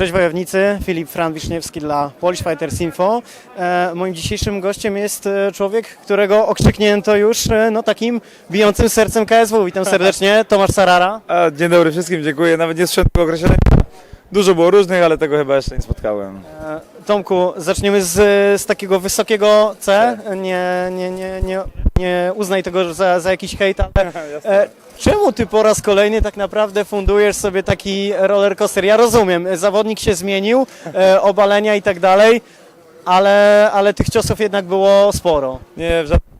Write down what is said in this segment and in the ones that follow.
Cześć wojownicy, Filip Fran Wiszniewski dla Polish Fighters Info. E, moim dzisiejszym gościem jest e, człowiek, którego okrzyknięto już e, no, takim bijącym sercem KSW. Witam serdecznie, Tomasz Sarara. Dzień dobry wszystkim, dziękuję. Nawet nie tego określenia. Dużo było różnych, ale tego chyba jeszcze nie spotkałem. E, Tomku, zaczniemy z, z takiego wysokiego C. Nie, nie, nie, nie, nie uznaj tego za, za jakiś hejt, ale e, czemu ty po raz kolejny tak naprawdę fundujesz sobie taki roller coaster? Ja rozumiem, zawodnik się zmienił, e, obalenia i tak dalej, ale, ale tych ciosów jednak było sporo. Nie, w żadnym...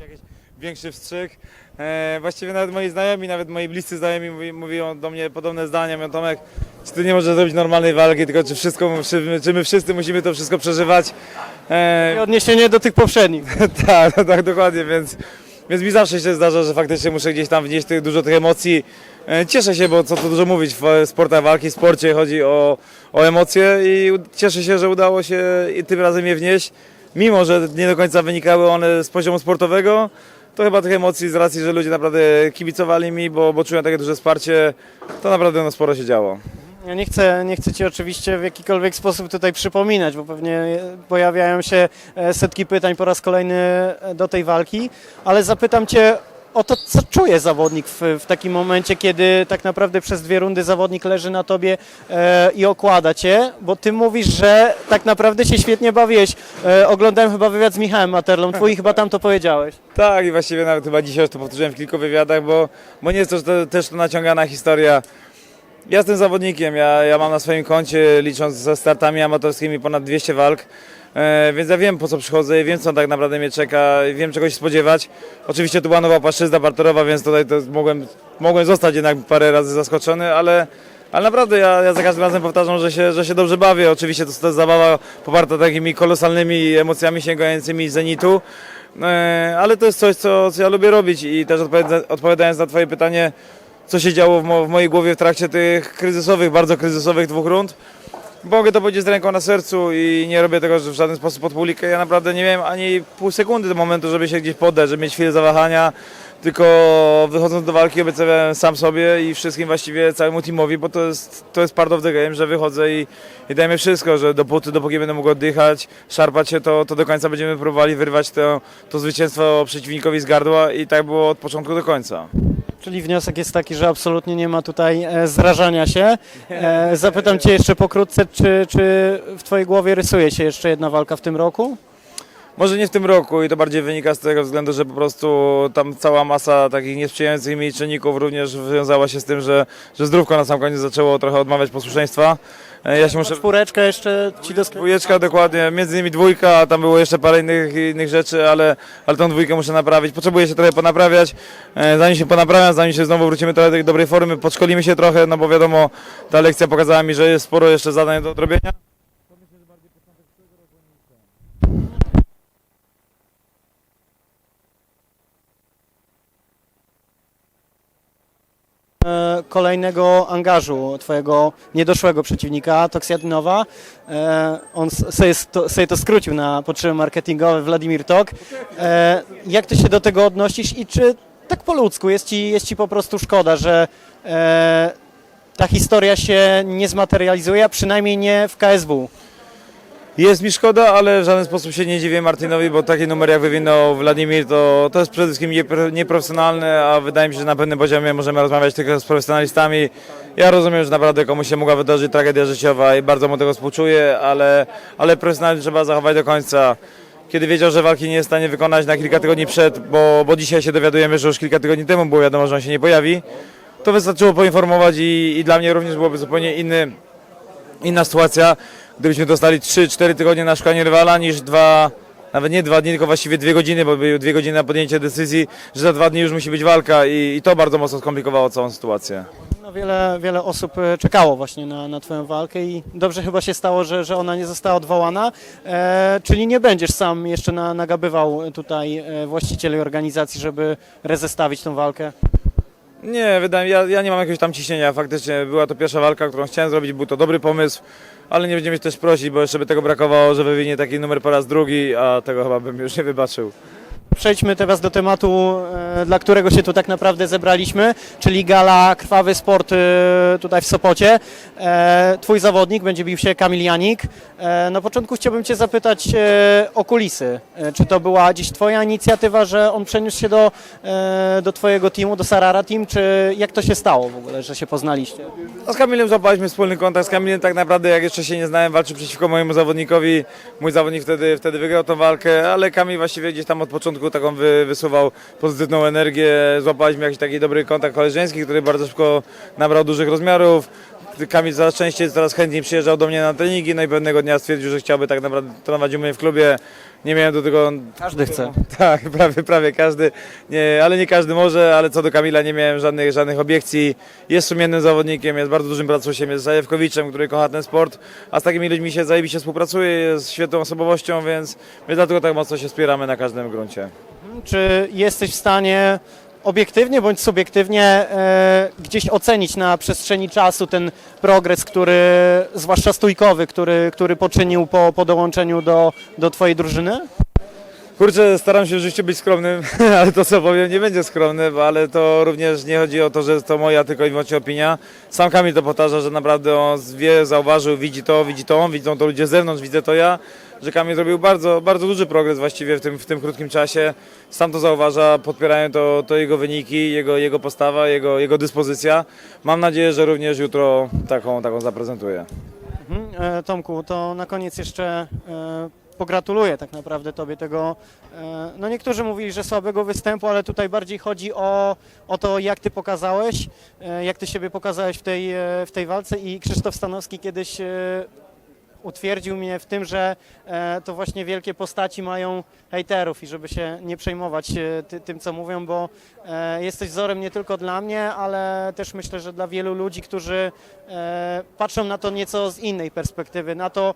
Jakiś większy wstrzyk. E, właściwie nawet moi znajomi, nawet moi bliscy znajomi mówi, mówią do mnie podobne zdania. Mówią, Tomek, czy ty nie możesz zrobić normalnej walki, tylko czy wszystko, czy, czy my wszyscy musimy to wszystko przeżywać. E, I odniesienie do tych poprzednich. tak, tak, dokładnie, więc, więc mi zawsze się zdarza, że faktycznie muszę gdzieś tam wnieść tych, dużo tych emocji. E, Cieszę się, bo co tu dużo mówić, w sportach walki, w sporcie chodzi o, o emocje i u- cieszę się, że udało się i tym razem je wnieść. Mimo, że nie do końca wynikały one z poziomu sportowego, to chyba tych emocji z racji, że ludzie naprawdę kibicowali mi, bo, bo czułem takie duże wsparcie, to naprawdę no, sporo się działo. Ja nie chcę, nie chcę Ci oczywiście w jakikolwiek sposób tutaj przypominać, bo pewnie pojawiają się e, setki pytań po raz kolejny e, do tej walki, ale zapytam Cię o to, co czuje zawodnik w, w takim momencie, kiedy tak naprawdę przez dwie rundy zawodnik leży na Tobie e, i okłada Cię, bo Ty mówisz, że tak naprawdę się świetnie bawiłeś. E, oglądałem chyba wywiad z Michałem Materlą, Twój chyba tam to powiedziałeś. Tak i właściwie nawet chyba dzisiaj już to powtórzyłem w kilku wywiadach, bo, bo nie jest to, to też to naciągana historia. Ja jestem zawodnikiem, ja, ja mam na swoim koncie, licząc ze startami amatorskimi, ponad 200 walk, e, więc ja wiem po co przychodzę wiem co tak naprawdę mnie czeka, wiem czego się spodziewać. Oczywiście tu była nowa płaszczyzna parterowa, więc tutaj to mogłem, mogłem zostać jednak parę razy zaskoczony, ale, ale naprawdę ja, ja za każdym razem powtarzam, że się, że się dobrze bawię. Oczywiście to, jest zabawa poparta takimi kolosalnymi emocjami sięgającymi zenitu, e, ale to jest coś, co, co ja lubię robić i też odpowiada- odpowiadając na twoje pytanie, co się działo w, mo- w mojej głowie w trakcie tych kryzysowych, bardzo kryzysowych dwóch rund. Mogę to powiedzieć z ręką na sercu i nie robię tego w żaden sposób pod publikę. Ja naprawdę nie miałem ani pół sekundy do momentu, żeby się gdzieś poddać, żeby mieć chwilę zawahania. Tylko wychodząc do walki obiecałem sam sobie i wszystkim właściwie całemu teamowi, bo to jest, to jest part of the game, że wychodzę i, i dajemy wszystko, że dopóty, dopóki będę mógł oddychać, szarpać się, to, to do końca będziemy próbowali wyrwać to, to zwycięstwo przeciwnikowi z gardła i tak było od początku do końca. Czyli wniosek jest taki, że absolutnie nie ma tutaj e, zrażania się. E, zapytam Cię jeszcze pokrótce, czy, czy w Twojej głowie rysuje się jeszcze jedna walka w tym roku? Może nie w tym roku i to bardziej wynika z tego względu, że po prostu tam cała masa takich niesprzyjających mi czynników również wiązała się z tym, że, że zdrówko na sam koniec zaczęło trochę odmawiać posłuszeństwa. E, Ja się muszę... Czwóreczkę jeszcze Ci doskryć. Dwójeczka dokładnie, między innymi dwójka, a tam było jeszcze parę innych, innych rzeczy, ale, ale tą dwójkę muszę naprawić. Potrzebuję się trochę ponaprawiać. E, Zanim się ponaprawiam, zanim się znowu wrócimy trochę do tej dobrej formy, podszkolimy się trochę, no bo wiadomo, ta lekcja pokazała mi, że jest sporo jeszcze zadań do odrobienia. Kolejnego angażu Twojego niedoszłego przeciwnika, Toksjadynowa. E, on sobie to, sobie to skrócił na potrzeby marketingowe, Wladimir Tok. E, jak Ty się do tego odnosisz i czy tak po ludzku jest Ci, jest ci po prostu szkoda, że e, ta historia się nie zmaterializuje, a przynajmniej nie w KSW? Jest mi szkoda, ale w żaden sposób się nie dziwię Martinowi, bo taki numer jak wywinął Wladimir, to, to jest przede wszystkim niepro- nieprofesjonalne, a wydaje mi się, że na pewnym poziomie możemy rozmawiać tylko z profesjonalistami. Ja rozumiem, że naprawdę komuś się mogła wydarzyć tragedia życiowa i bardzo mu tego współczuję, ale, ale profesjonalizm trzeba zachować do końca. Kiedy wiedział, że walki nie jest w stanie wykonać na kilka tygodni przed, bo, bo dzisiaj się dowiadujemy, że już kilka tygodni temu było wiadomo, że on się nie pojawi, to wystarczyło poinformować i, i dla mnie również byłoby zupełnie inny, inna sytuacja, gdybyśmy dostali 3-4 tygodnie na szukanie rywala, niż dwa, nawet nie dwa dni, tylko właściwie dwie godziny, bo były dwie godziny na podjęcie decyzji, że za dwa dni już musi być walka i, i to bardzo mocno skomplikowało całą sytuację. No wiele, wiele osób e, czekało właśnie na, na Twoją walkę i dobrze chyba się stało, że, że ona nie została odwołana. E, czyli nie będziesz sam jeszcze na, nagabywał tutaj e, właścicieli organizacji, żeby rezestawić tą walkę. Nie, wydaje mi ja, ja nie mam jakiegoś tam ciśnienia, faktycznie była to pierwsza walka, którą chciałem zrobić, był to dobry pomysł, ale nie będziemy się też prosić, bo jeszcze by tego brakowało, że wywinie taki numer po raz drugi, a tego chyba bym już nie wybaczył. Przejdźmy teraz do tematu, e, dla którego się tu tak naprawdę zebraliśmy, czyli gala Krwawy Sport e, tutaj w Sopocie. E, Twój zawodnik będzie bił się Kamil Janik. Na początku chciałbym Cię zapytać o kulisy. Czy to była dziś Twoja inicjatywa, że on przeniósł się do, do Twojego teamu, do Sarara Team, czy jak to się stało w ogóle, że się poznaliście? No z Kamilem złapaliśmy wspólny kontakt. Z Kamilem tak naprawdę, jak jeszcze się nie znałem, walczył przeciwko mojemu zawodnikowi. Mój zawodnik wtedy, wtedy wygrał tą walkę, ale Kamil właściwie gdzieś tam od początku taką wy, wysuwał pozytywną energię. Złapaliśmy jakiś taki dobry kontakt koleżeński, który bardzo szybko nabrał dużych rozmiarów. Kamil coraz częściej, coraz chętniej przyjeżdżał do mnie na treningi, no i pewnego dnia stwierdził, że chciałby tak naprawdę trenować u mnie w klubie. Nie miałem do tego Każdy chce. tak, prawie, prawie każdy, nie, ale nie każdy może, ale co do Kamila nie miałem żadnych, żadnych obiekcji. Jest sumiennym zawodnikiem, jest bardzo dużym pracusiem, jest Zajewkowiczem, który kocha ten sport, a z takimi ludźmi się zajebiście współpracuje, jest świetną osobowością, więc my dlatego tak mocno się wspieramy na każdym gruncie. Czy jesteś w stanie obiektywnie bądź subiektywnie e, gdzieś ocenić na przestrzeni czasu ten progres, który, zwłaszcza stójkowy, który, który poczynił po, po dołączeniu do, do Twojej drużyny? Kurczę, staram się w życiu być skromnym, ale to co powiem nie będzie skromne, ale to również nie chodzi o to, że to moja tylko i wyłącznie opinia. Sam Kamil to powtarza, że naprawdę on wie, zauważył, widzi to, widzi to on, widzą to ludzie z zewnątrz, widzę to ja, że Kamil zrobił bardzo, bardzo duży progres właściwie w tym, w tym krótkim czasie. Sam to zauważa, podpierają to, to jego wyniki, jego, jego postawa, jego, jego dyspozycja. Mam nadzieję, że również jutro taką, taką zaprezentuje. Mhm. Tomku, to na koniec jeszcze e, pogratuluję tak naprawdę Tobie tego. E, no niektórzy mówili, że słabego występu, ale tutaj bardziej chodzi o, o to, jak Ty pokazałeś, e, jak Ty siebie pokazałeś w tej, e, w tej walce i Krzysztof Stanowski kiedyś utwierdził mnie w tym, że e, to właśnie wielkie postaci mają hejterów i żeby się nie przejmować e, ty, tym, co mówią, bo e, jesteś wzorem nie tylko dla mnie, ale też myślę, że dla wielu ludzi, którzy patrzą na to nieco z innej perspektywy, na to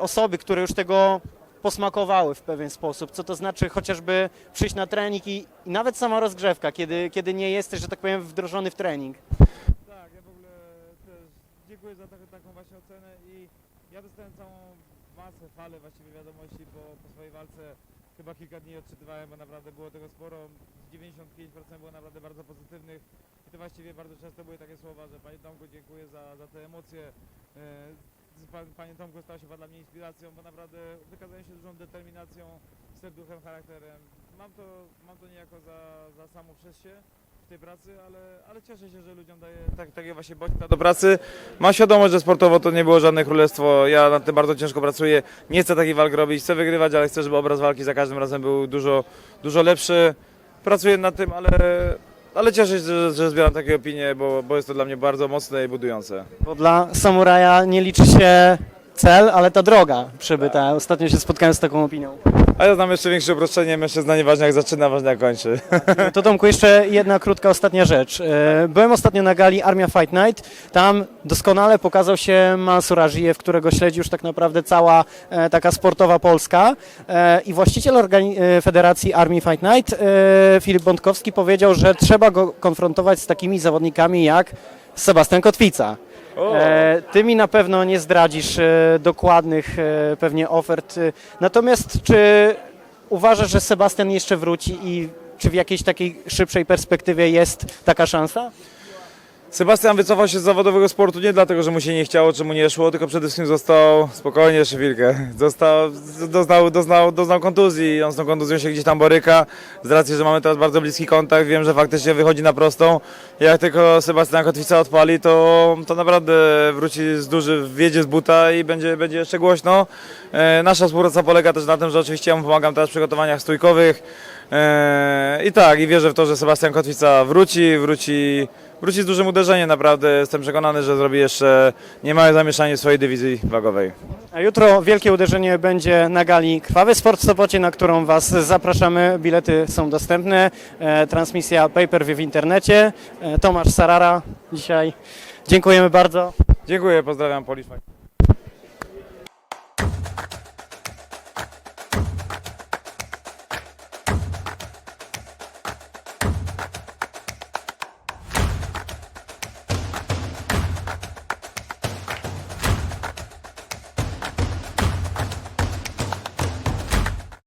osoby, które już tego posmakowały w pewien sposób, co to znaczy chociażby przyjść na trening i, i nawet sama rozgrzewka, kiedy, kiedy nie jesteś, że tak powiem, wdrożony w trening. Tak, ja w ogóle też dziękuję za taką właśnie ocenę i ja dostałem całą masę, falę właściwie wiadomości po, po swojej walce. Chyba kilka dni odczytywałem, bo naprawdę było tego sporo. 95% było naprawdę bardzo pozytywnych. I to właściwie bardzo często były takie słowa, że Panie Tomku dziękuję za, za te emocje. E, pan, Panie Tomku stał się dla mnie inspiracją, bo naprawdę wykazałem się dużą determinacją, serduchem, charakterem. Mam to, mam to niejako za, za samo przez się tej pracy, ale, ale cieszę się, że ludziom daje tak, takie właśnie bodźca do pracy. Mam świadomość, że sportowo to nie było żadne królestwo. Ja nad tym bardzo ciężko pracuję. Nie chcę takich walk robić, chcę wygrywać, ale chcę, żeby obraz walki za każdym razem był dużo, dużo lepszy. Pracuję nad tym, ale, ale cieszę się, że, że zbieram takie opinie, bo, bo jest to dla mnie bardzo mocne i budujące. Bo dla samuraja nie liczy się cel, ale ta droga przybyta. Ostatnio się spotkałem z taką opinią. A ja znam jeszcze większe uproszczenie, mężczyzna nieważne jak zaczyna, ważne jak kończy. To Tomku, jeszcze jedna krótka ostatnia rzecz. E, Byłem ostatnio na gali Armia Fight Night. Tam doskonale pokazał się Mansur Ażijew, którego śledzi już tak naprawdę cała e, taka sportowa Polska. E, I właściciel organi- e, Federacji Army Fight Night, e, Filip Bątkowski, powiedział, że trzeba go konfrontować z takimi zawodnikami jak Sebastian Kotwica. E, Ty mi na pewno nie zdradzisz e, dokładnych e, pewnie ofert. Natomiast czy uważasz, że Sebastian jeszcze wróci i czy w jakiejś takiej szybszej perspektywie jest taka szansa? Sebastian wycofał się z zawodowego sportu nie dlatego, że mu się nie chciało, czy mu nie szło, tylko przede wszystkim został, spokojnie jeszcze chwilkę, został, doznał, doznał, doznał kontuzji, on z tą kontuzją się gdzieś tam boryka, z racji, że mamy teraz bardzo bliski kontakt, wiem, że faktycznie wychodzi na prostą, jak tylko Sebastian Kotwica odpali, to, to naprawdę wróci z duży, wjedzie z buta i będzie, będzie jeszcze głośno. E, nasza współpraca polega też na tym, że oczywiście ja mu pomagam teraz w przygotowaniach stójkowych, e, i tak, i wierzę w to, że Sebastian Kotwica wróci, wróci, wróci z dużym uderzeniem naprawdę. Jestem przekonany, że zrobi jeszcze niemałe zamieszanie w swojej dywizji wagowej. A jutro wielkie uderzenie będzie na gali Krwawy Sport w Sopocie, na którą Was zapraszamy. Bilety są dostępne. E, transmisja pay-per-view w internecie. E, Tomasz Sarara dzisiaj. Dziękujemy bardzo. Dziękuję, pozdrawiam Fight.